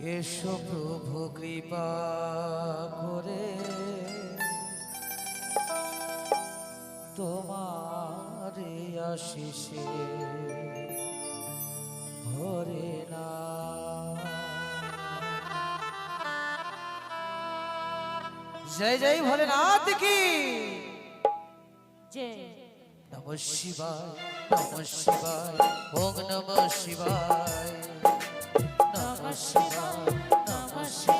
এসো প্রভু কৃপা করে। তোমার আশিসে ভরে না। জয় জয় ভোলেনাথ কি? নম শিবায় নম শিবায় ওম নম শিবায়। নম শিবায় নম শিবায়।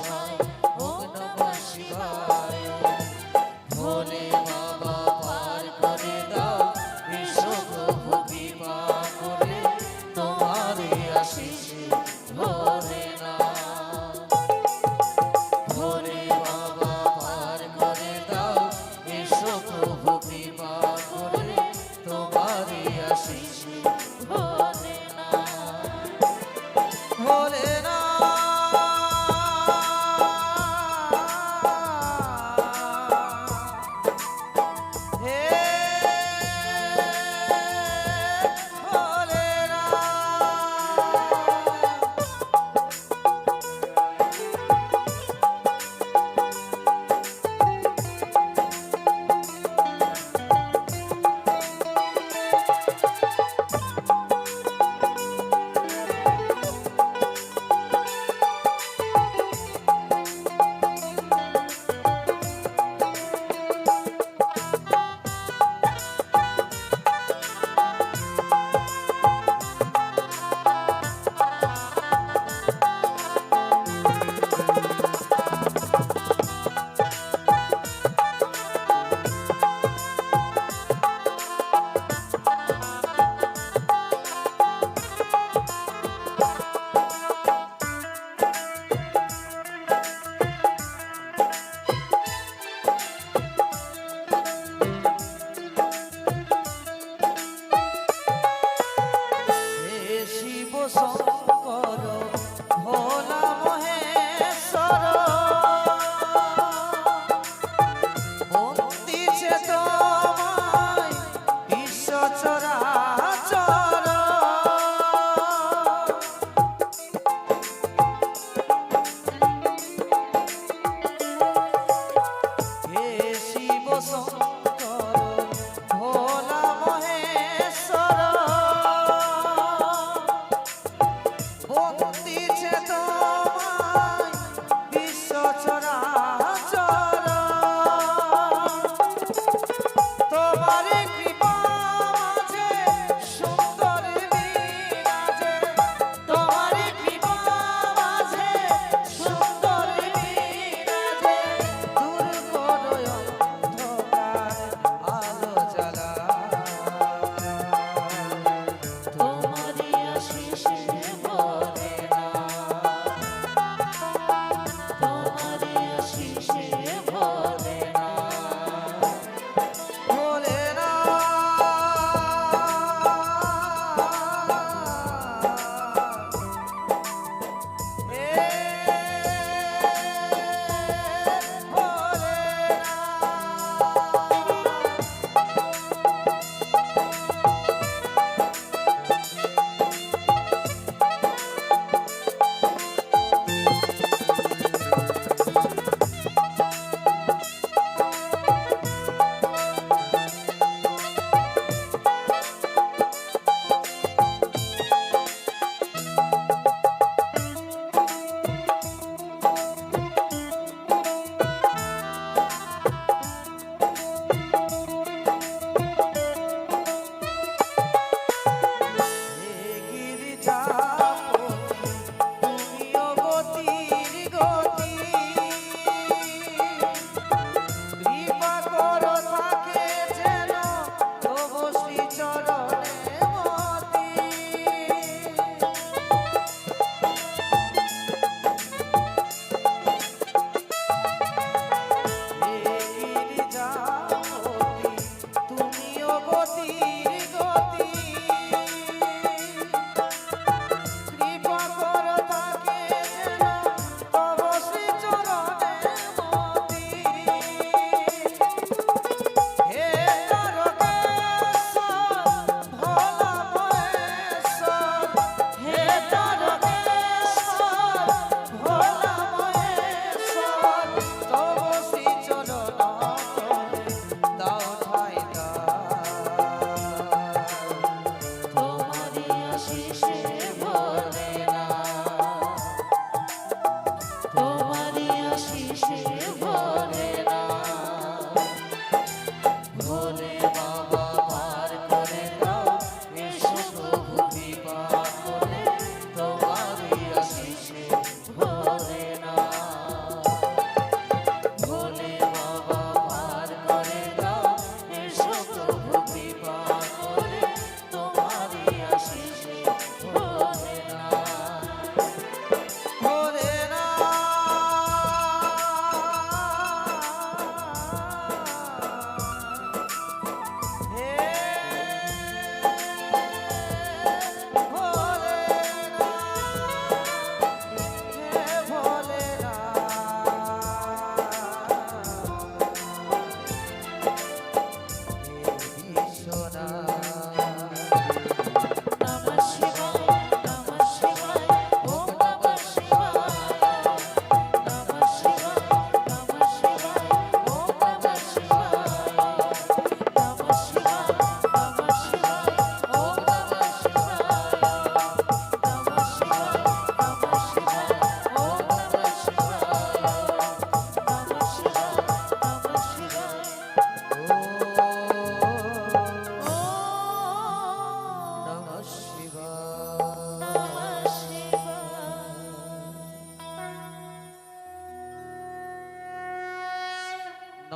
Yeah.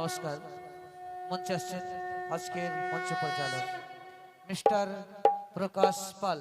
নমস্কার। মঞ্চে আসছেন আজকের মঞ্চ পরিচালক মিস্টার প্রকাশ পাল।